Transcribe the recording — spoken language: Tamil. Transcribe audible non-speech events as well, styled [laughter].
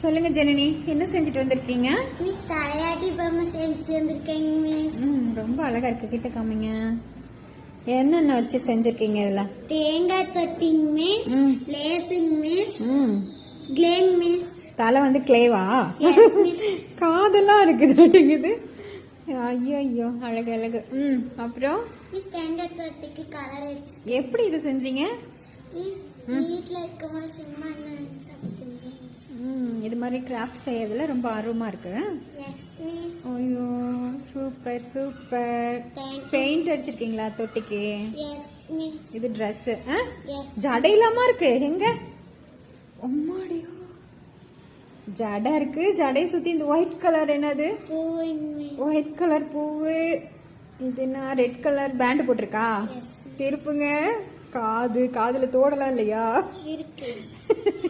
சொல்லுங்க ஜனனி. என்ன செஞ்சுட்டு வந்திருக்கீங்க? மிஸ் தலையாட்டி பொம்மை செஞ்சுட்டு வந்திருக்கேங்க மிஸ் ம் ரொம்ப அழகா இருக்கு. கிட்ட காமிங்க. என்னென்ன வச்சு செஞ்சிருக்கீங்க இதுல தேங்காய் தொட்டிங் மிஸ். லேசிங் மிஸ் ம். கிளேங் மிஸ் தலை வந்து கிளேவா [laughs] காதெல்லாம் இருக்குது மாட்டேங்குது. ஐயோ ஐயோ அழகு அழகு. ம் அப்புறம்? மிஸ் தேங்காய் தொட்டிக்கு கலர் எப்படி இது செஞ்சீங்க? வீட்டில் இருக்கும்போது சும்மா மாதிரி கிராஃப்ட் செய்யறதுல ரொம்ப ஆர்வமா இருக்கு. ஐயோ சூப்பர் சூப்பர் பெயிண்ட் அடிச்சிருக்கீங்களா தொட்டிக்கு? இது ட்ரெஸ் ஜடை இல்லாம இருக்கு எங்க? அம்மாடியோ ஜடை இருக்கு ஜடையை சுத்தி இந்த ஒயிட் கலர் என்னது? ஒயிட் கலர் பூவு. இது என்ன ரெட் கலர் பேண்ட் போட்டிருக்கா? திருப்புங்க. காது காதுல தோடலாம் இல்லையா? இருக்கு. [laughs]